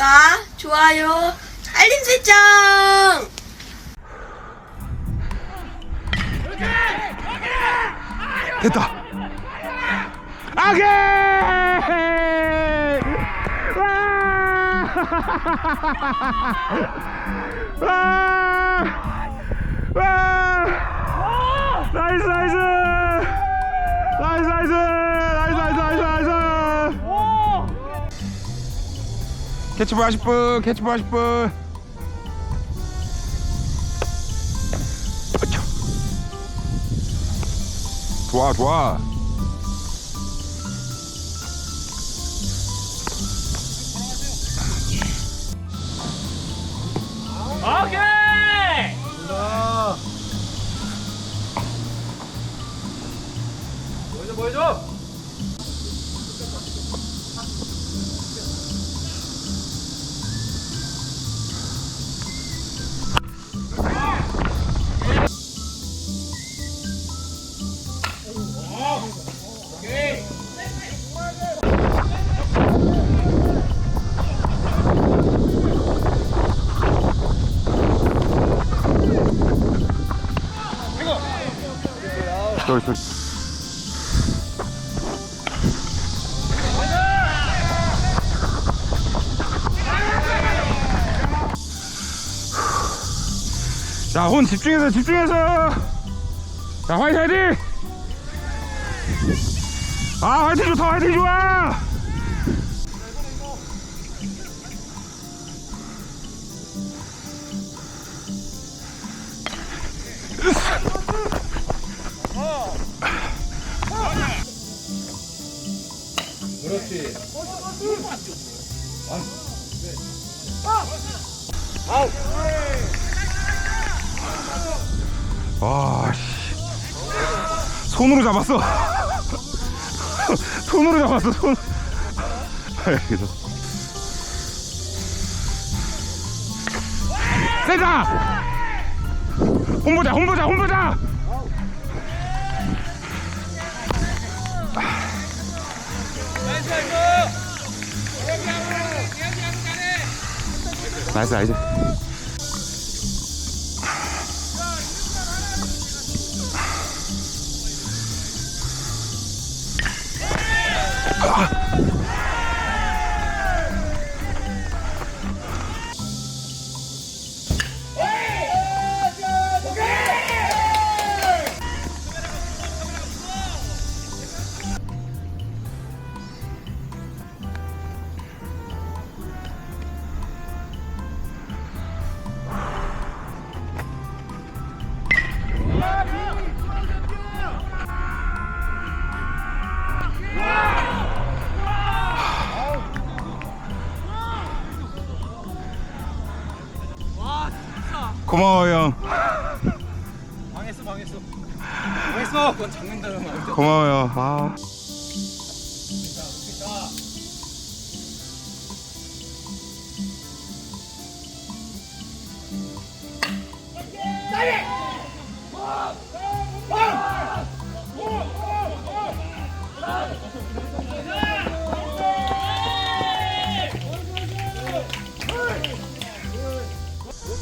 구독과 좋아요, 알림 설정! 됐다. 아게! 와! 와! 나이스 나이스! 나이스 나이스! 나이스 나이스 나이스! 캐치볼 하실 분, 캐치볼 하실 분. 어쩌. 좋아 좋아 오케이! 보여줘 보여줘 쏘리 쏘리 자혼 집중해서 집중해서. 자 화이팅 화이팅! 아 화이팅 좋다 화이팅 좋아 와, 씨. 손으로 잡았어. 손으로 잡았어, 손. 알겠어. 세자! 홍보자, 홍보자, 홍보자! 나이스, 나이스. 고마워 형. 방했어 방했어 방했어 그건 잡는다는 말 고마워요. 아.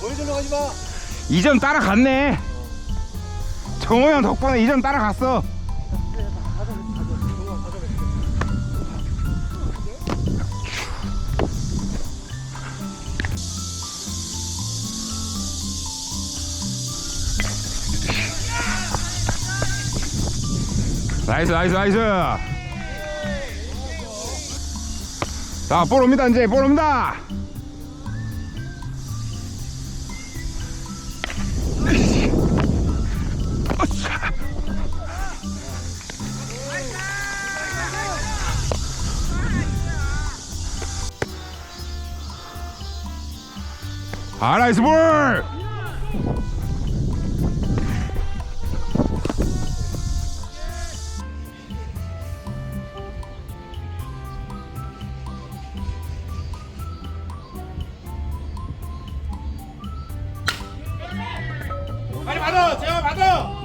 보여주려 하지마 2점 따라갔네. 정호 형 덕분에 2점 따라갔어. 나이스 나이스 나이스 자 볼 옵니다 이제 볼 옵니다 아 나이스 볼 빨리 받아 재현 받아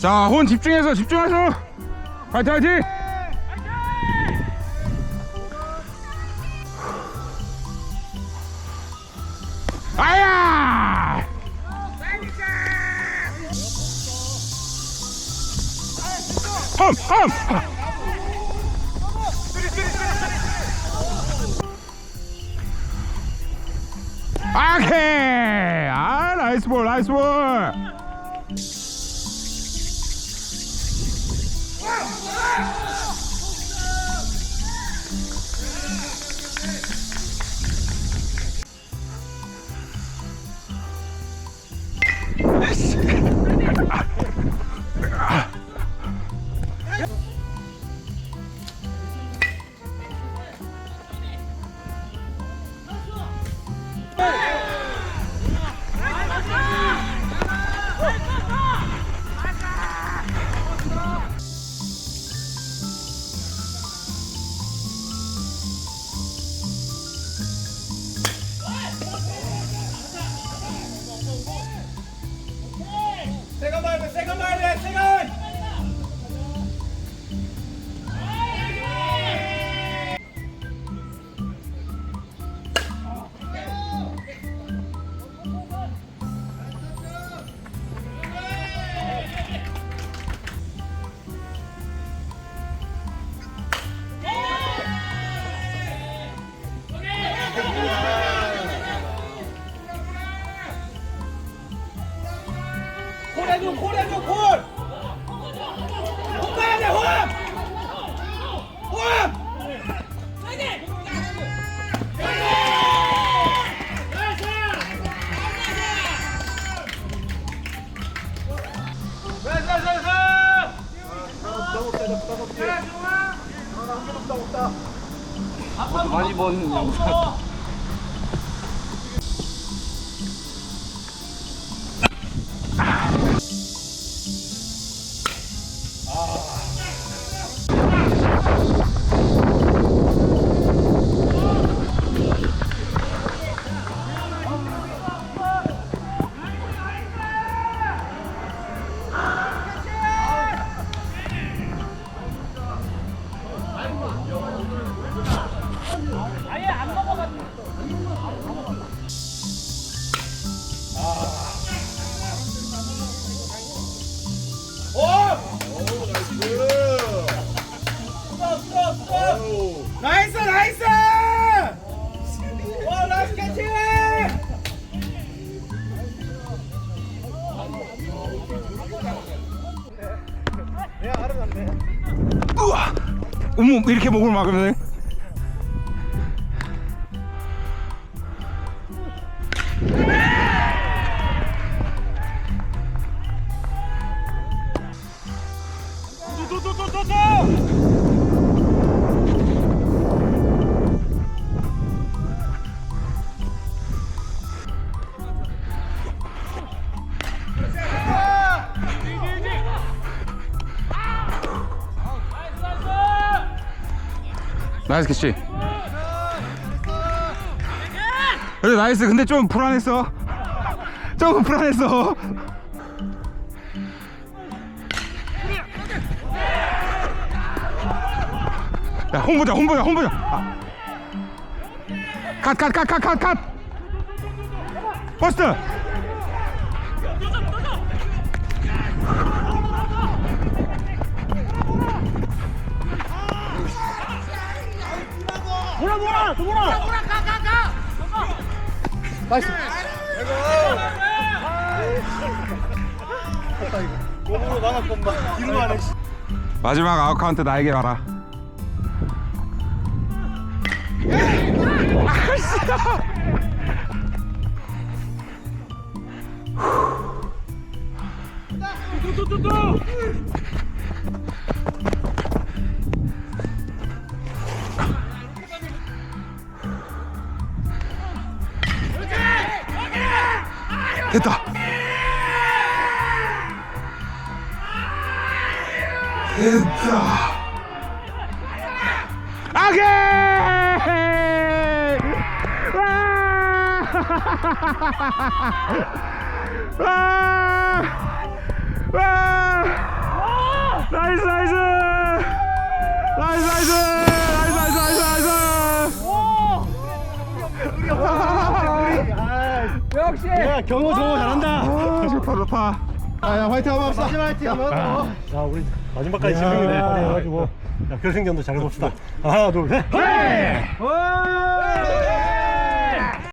자, 혼 집중해서 집중해서 화이팅 화이팅! 아야! 험, 험! 아케! 아, 나이스 해줘 콜 해줘 콜! 홈 가야 돼 홈! 홈! 많이 본 영상 나이스 나이스! 와 나이스 캐치! 우와! 어머, 이렇게 목을 막으면 나이스 캐치. 그래 나이스. 근데 좀 불안했어. 좀 불안했어. 야, 홍보자, 홍보자, 홍보자. 아. 컷. 버스트. 몰아 몰아 또 몰아 몰아 가가가. 나이스. 아이고 몸으로 막았건만 마지막 아웃카운트 나에게 와라. 아씨야 또 또 또또. 됐다. 됐다. 아게! 와! 와! 나이스 나이스! 나이스 야 경호 정호 잘한다. 아, 좋다 좋다. 아야 화이팅 한번 합시다. 마지막 화이팅 한번. 자 우리 마지막까지 집중이네. 그래가지고 야 결승전도 잘 봅시다. 하나 둘 셋. 네.